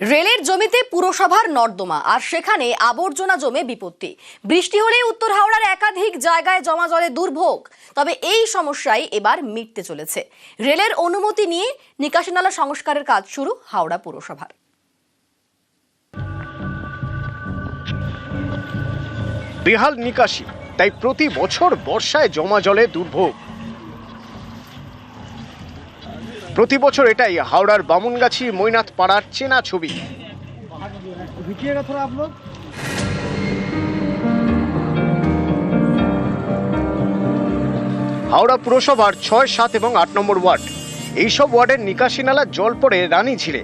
রেলের জমিতে পুরসভার নর্দমা, আর সেখানে আবর্জনা জমে বিপত্তি। বৃষ্টি হলে উত্তর হাওড়ার একাধিক জায়গায় জমা জলে দুর্ভোগ। তবে এই সমস্যাই এবার মিটতে চলেছে। রেলের অনুমতি নিয়ে নিকাশি নালা সংস্কারের কাজ শুরু হাওড়া পুরসভার। বেহাল নিকাশি, তাই প্রতি বছর বর্ষায় জমা জলে দুর্ভোগ। প্রতি বছর এটাই হাওড়ার বামুনগাছি মৈনাথ পাড়ার চেনা ছবি। হাওড়া পুরসভার ছয়, সাত এবং আট নম্বর ওয়ার্ড। এইসব ওয়ার্ডের নিকাশি নালা জল পড়ে রানী ঝিলে।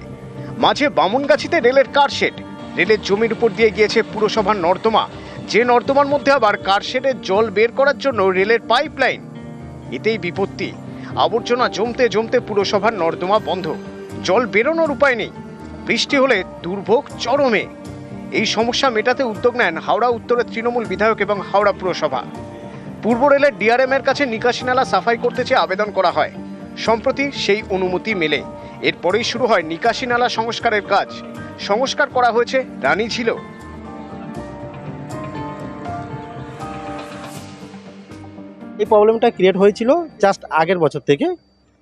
মাঝে বামুনগাছিতে রেলের কারশেড রেলের জমির উপর দিয়ে গিয়েছে পুরসভার নর্দমা। যে নর্দমার মধ্যে আবার কারশেডের জল বের করার জন্য রেলের পাইপ লাইন এতেই বিপত্তি। আবর্জনা জমতে জমতে পুরসভার নর্দমা বন্ধ। জল বেরোনোর উপায় নেই। বৃষ্টি হলে দুর্ভোগ চরমে। এই সমস্যা মেটাতে উদ্যোগ নেন হাওড়া উত্তরের তৃণমূল বিধায়ক এবং হাওড়া পুরসভা। পূর্ব রেলের ডিআরএম এর কাছে নিকাশি নালা সাফাই করতে চেয়ে আবেদন করা হয়। সম্প্রতি সেই অনুমতি মেলে। এরপরেই শুরু হয় নিকাশি নালা সংস্কারের কাজ। সংস্কার করা হয়েছে রানী ঝিল এই প্রবলেমটা ক্রিয়েট হয়েছিল জাস্ট আগের বছর থেকে,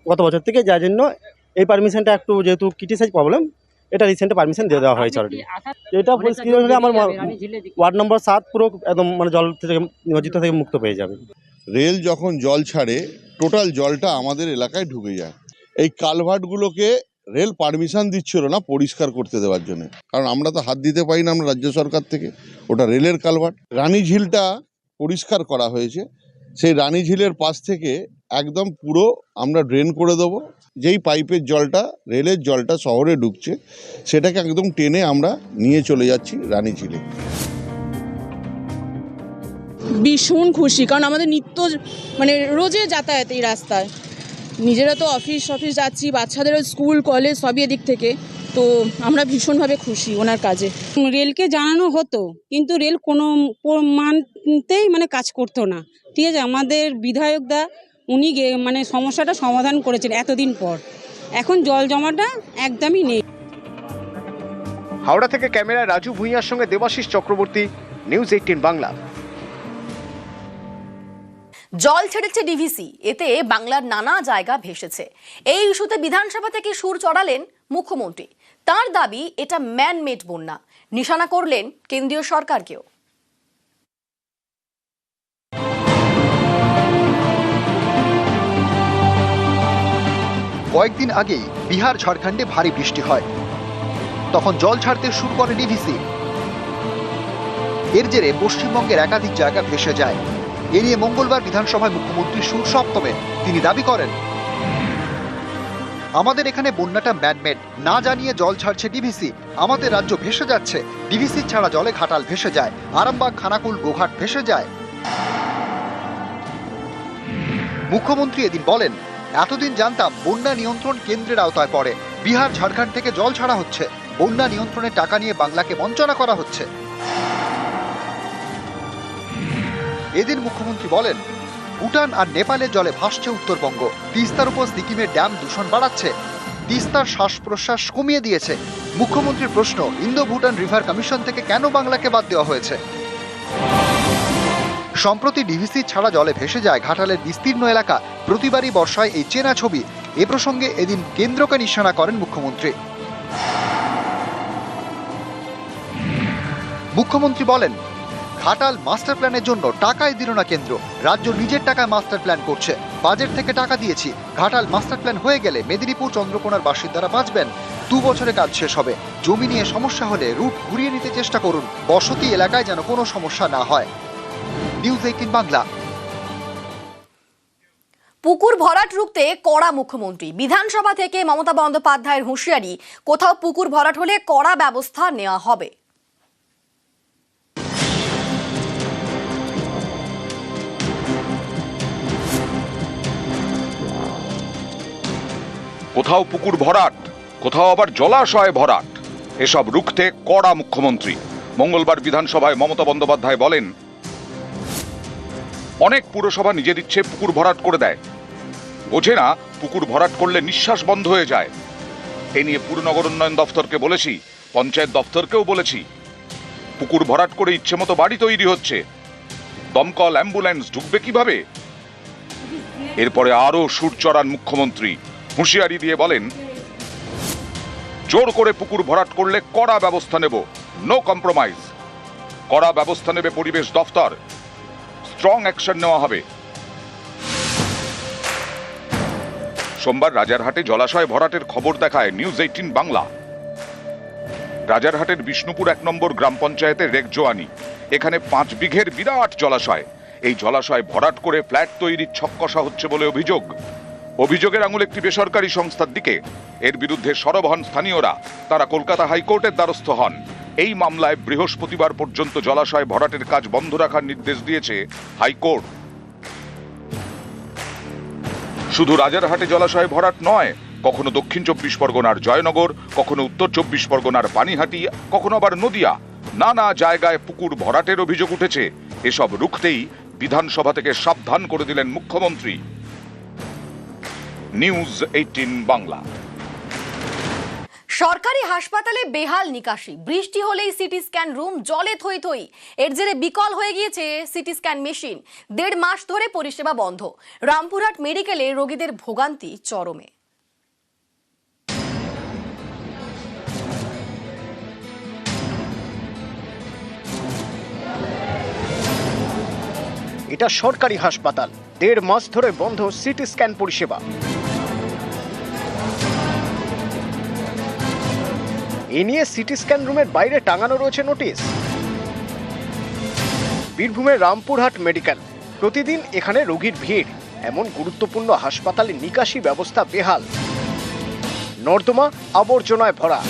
গত বছর থেকে, যার জন্য এই পারমিশনটা একটু যেহেতু ক্রিটিসাইজ প্রবলেম এটা রিসেন্টে পারমিশন দিয়ে দেওয়া হয়েছে অলরেডি এটা হলে আমার ওয়ার্ড নম্বর সাত পুরো একদম মানে জল থেকে নিয়োজিত থেকে মুক্ত পেয়ে যাবে। রেল যখন জল ছাড়ে টোটাল জলটা আমাদের এলাকায় ঢুকে যায়। এই কালভার্টগুলোকে রেল পারমিশন দিচ্ছিল না পরিষ্কার করতে দেওয়ার জন্য। কারণ আমরা তো হাত দিতে পারি না, আমরা রাজ্য সরকার থেকে। ওটা রেলের কালভার্ট। রানী ঝিলটা পরিষ্কার করা হয়েছে। সেই রানী ঝিলের পাশ থেকে একদম পুরো আমরা ড্রেন করে দেবো। যেই পাইপের জলটা রেলের জলটা শহরে ঢুকছে, সেটাকে একদম টেনে আমরা নিয়ে চলে যাচ্ছি রানী ঝিলে। ভীষণ খুশি, কারণ আমাদের নিত্য মানে রোজে যাতায়াত এই রাস্তায়। নিজেরা তো অফিস অফিস যাচ্ছি, বাচ্চাদেরও স্কুল কলেজ সবই এদিক থেকে। তো আমরা ভীষণভাবে খুশি ওনার কাজে। রেলকে জানানো হতো, কিন্তু রেল কোনো মানতেই মানে কাজ করতো না। ঠিক আছে, আমাদের বিধায়কদা উনি মানে সমস্যাটা সমাধান করেছেন এতদিন পর। এখন জল জমাটা একদমই নেই। হাওড়া থেকে ক্যামেরায় রাজু ভূঁইয়ার সঙ্গে দেবাশিস চক্রবর্তী, নিউজ এইটিন বাংলা। জল ছেড়েছে ডিভিসি এতে বাংলার নানা জায়গা ভেসেছে। এই ইস্যুতে বিধানসভা থেকে সুর চড়ালেন মুখ্যমন্ত্রী। তার দাবি, এটা ম্যানমেড বন্যা। নিশানা করলেন কেন্দ্রীয় সরকারকেও। কয়েকদিন আগেই বিহার ঝাড়খণ্ডে ভারী বৃষ্টি হয়। তখন জল ছাড়তে শুরু করে ডিভিসি এর জেরে পশ্চিমবঙ্গের একাধিক জায়গা ভেসে যায়। এ নিয়ে মঙ্গলবার বিধানসভায় মুখ্যমন্ত্রী সুর সপ্তমে তিনি দাবি করেন। আমাদের এখানে বন্যাটা ম্যানমেড। না জানিয়ে জল ছাড়ছে ডিভিসি। আমাদের রাজ্য ভেসে যাচ্ছে। ডিভিসি ছাড়া জলে ঘাটাল ভেসে যায়। আরামবাগ, খানাকুল, গোঘাট ভেসে যায়। মুখ্যমন্ত্রী এদিন বলেন, এতদিন জানতাম বন্যা নিয়ন্ত্রণ কেন্দ্রের আওতায় পড়ে। বিহার, ঝাড়খণ্ড থেকে জল ছাড়া হচ্ছে। বন্যা নিয়ন্ত্রণের টাকা নিয়ে বাংলাকে বঞ্চনা করা হচ্ছে। এদিন মুখ্যমন্ত্রী বলেন, ভুটান আর নেপালের জলে ভাসছে উত্তরবঙ্গ। তিস্তার উপর সিকিমের ড্যাম দূষণ বাড়াচ্ছে। তিস্তার শ্বাস প্রশ্বাস কমিয়ে দিয়েছে। মুখ্যমন্ত্রীর প্রশ্ন ইন্দো ভুটান রিভার কমিশন থেকে কেন বাংলাকে বাদ দেওয়া হয়েছে? সম্প্রতি ডিভিসি ছাড়া জলে ভেসে যায় ঘাটালের বিস্তীর্ণ এলাকা। প্রতিবারই বর্ষায় এই চেনা ছবি। এ প্রসঙ্গে এদিন কেন্দ্রকে নিশানা করেন মুখ্যমন্ত্রী। মুখ্যমন্ত্রী বলেন ঘাটাল মাস্টার প্ল্যানের জন্য টাকাই দিল না কেন্দ্র। রাজ্য নিজের টাকায় মাস্টার প্ল্যান করছে। বাজেট থেকে টাকা দিয়েছি। ঘাটাল মাস্টার প্ল্যান হয়ে গেলে মেদিনীপুর চন্দ্রকোনার বাসিন্দারা বাঁচবেন। দু বছরে কাজ শেষ হবে। জমি নিয়ে সমস্যা হলে রুট ঘুরিয়ে নিতে চেষ্টা করুন। বসতি এলাকায় যেন কোনো সমস্যা না হয়। News eighteen Bangla. পুকুর ভরাট রুখতে কড়া মুখ্যমন্ত্রী। বিধানসভা থেকে মমতা বন্দ্যোপাধ্যায়ের হুঁশিয়ারি, কোথাও পুকুর ভরাট হলে কড়া ব্যবস্থা নেওয়া হবে। কোথাও পুকুর ভরাট, কোথাও আবার জলাশয় ভরাট। এসব রুখতে কড়া মুখ্যমন্ত্রী। মঙ্গলবার বিধানসভায় মমতা বন্দ্যোপাধ্যায় বলেন, অনেক পুরসভা নিজের ইচ্ছে পুকুর ভরাট করে দেয়। বোঝে না, পুকুর ভরাট করলে নিঃশ্বাস বন্ধ হয়ে যায়। এ নিয়ে পুরনগর উন্নয়ন দফতরকে বলেছি, পঞ্চায়েত দফতরকেও বলেছি, পুকুর ভরাট করে ইচ্ছে মতো বাড়ি তৈরি হচ্ছে। দমকল, অ্যাম্বুলেন্স ঢুকবে কীভাবে? এরপরে আরও সুর চড়ান মুখ্যমন্ত্রী। হুঁশিয়ারি দিয়ে বলেন, জোর করে পুকুর ভরাট করলে কড়া ব্যবস্থা নেব নো কম্প্রোমাইজ কড়া ব্যবস্থা নেবে পরিবেশ দফতর স্ট্রং অ্যাকশন নেওয়া হবে। সোমবার রাজারহাটে জলাশয় ভরাটের খবর দেখায় নিউজ এইটিন বাংলা। রাজারহাটের বিষ্ণুপুর এক নম্বর গ্রাম পঞ্চায়েতের রেকজোয়ানি এখানে পাঁচ বিঘের বিরাট জলাশয়। এই জলাশয় ভরাট করে ফ্ল্যাট তৈরির ছক্কষা হচ্ছে বলে অভিযোগ। অভিযোগের আঙুল একটি বেসরকারি সংস্থার দিকে। এর বিরুদ্ধে সরব হন স্থানীয়রা। তারা কলকাতা হাইকোর্টের দ্বারস্থ হন। এই মামলায় বৃহস্পতিবার পর্যন্ত জলাশয় ভরাটের কাজ বন্ধ রাখার নির্দেশ দিয়েছে হাইকোর্ট। শুধু রাজারহাটে জলাশয় ভরাট নয়, কখনো দক্ষিণ চব্বিশ পরগনার জয়নগর, কখনো উত্তর চব্বিশ পরগনার পানিহাটি, কখনো আবার নদিয়া। নানা জায়গায় পুকুর ভরাটের অভিযোগ উঠেছে। এসব রুখতেই বিধানসভা থেকে সাবধান করে দিলেন মুখ্যমন্ত্রী। নিউজ এইটিন বাংলা সরকারি হাসপাতালে বেহাল নিকাশি। বৃষ্টি হলেই সিটি স্ক্যান রুম জলে থই থই। এর জেরে বিকল হয়ে গিয়েছে সিটি স্ক্যান মেশিন। দেড় মাস ধরে পরিষেবা বন্ধ। রামপুরহাট মেডিকেলে রোগীদের ভোগান্তি চরমে। এটা সরকারি হাসপাতাল। দেড় মাস ধরে বন্ধ সিটি স্ক্যান পরিষেবা। এ নিয়ে সিটি স্ক্যান রুমের বাইরে টাঙানো রয়েছে নোটিশ। বীরভূমের রামপুরহাট মেডিকেল। প্রতিদিন এখানে রোগীর ভিড়। এমন গুরুত্বপূর্ণ হাসপাতালে নিকাশি ব্যবস্থা বেহাল। নর্দমা আবর্জনায় ভরা।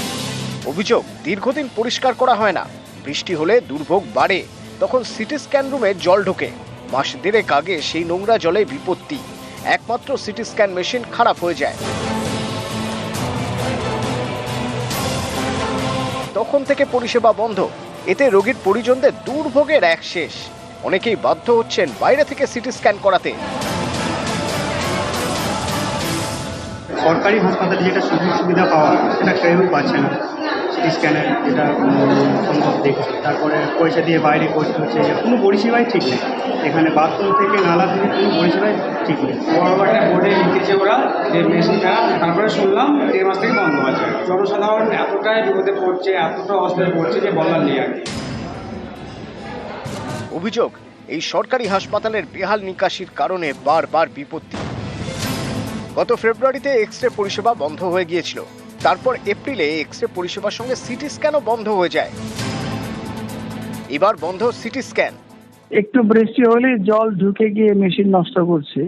অভিযোগ, দীর্ঘদিন পরিষ্কার করা হয় না। বৃষ্টি হলে দুর্ভোগ বাড়ে। তখন সিটি স্ক্যান রুমে জল ঢোকে। মাস দেড়েক আগে সেই নোংরা জলে বিপত্তি। একমাত্র সিটি স্ক্যান মেশিন খারাপ হয়ে যায়। তখন থেকে পরিষেবা বন্ধ। এতে রোগীর পরিজনদের দুর্ভোগের এক শেষ। অনেকেই বাধ্য হচ্ছেন বাইরে থেকে সিটি স্ক্যান করাতে। সরকারি হাসপাতালে যেটা সুযোগ সুবিধা পাওয়া, সেটা কেউ পাচ্ছে না। সিটি স্ক্যানের যেটা সম্ভব দেখছি। তারপরে পয়সা দিয়ে বাইরে করতে হচ্ছে কোনো পরিষেবাই ঠিক নেই। এখানে বাথরুম থেকে নালা থেকে কোনো পরিষেবাই ঠিক নেই। বড় একটা বোর্ডে লিখেছে ওরা যে মেশিনটা তারপরে শুনলাম দেড় মাস থেকে বন্ধ আছে। জনসাধারণ এতটাই বিপদে পড়ছে এতটা অবস্থায় পড়ছে যে বলার নেই আর কি। অভিযোগ এই সরকারি হাসপাতালের বেহাল নিকাশির কারণে বারবার বিপত্তি। গত ফেব্রুয়ারিতে এক্স রে পরিষেবা বন্ধ হয়ে গিয়েছিল। তারপর এপ্রিলে এক্স রে পরিষেবার সঙ্গে সিটি স্ক্যানও বন্ধ হয়ে যায়। এবার বন্ধ সিটি স্ক্যান। একটু বৃষ্টি হলেই জল ঢুকে গিয়ে মেশিন নষ্ট করছে।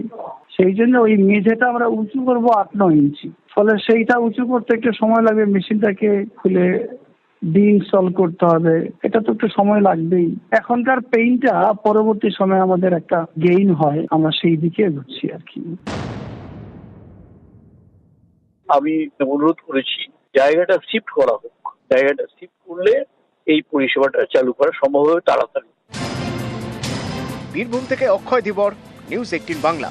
সেই জন্য ওই মেঝেটা আমরা উঁচু করব আট, নয় ইঞ্চি। ফলে সেইটা উঁচু করতে একটু সময় লাগবে মেশিনটাকে খুলে ডিইনস্টল করতে হবে। এটা তো একটু সময় লাগবেই। এখনকার পেইনটা পরবর্তী সময়ে আমাদের একটা গেইন হয়। আমরা সেই দিকে ঘুরছি আর কি। আমি অনুরোধ করেছি, জায়গাটা শিফট করা হোক। জায়গাটা শিফট করলে এই পরিষেবাটা চালু করা সম্ভব হবে তাড়াতাড়ি। বীরভূম থেকে অক্ষয় দিবর নিউজ এইটিন বাংলা।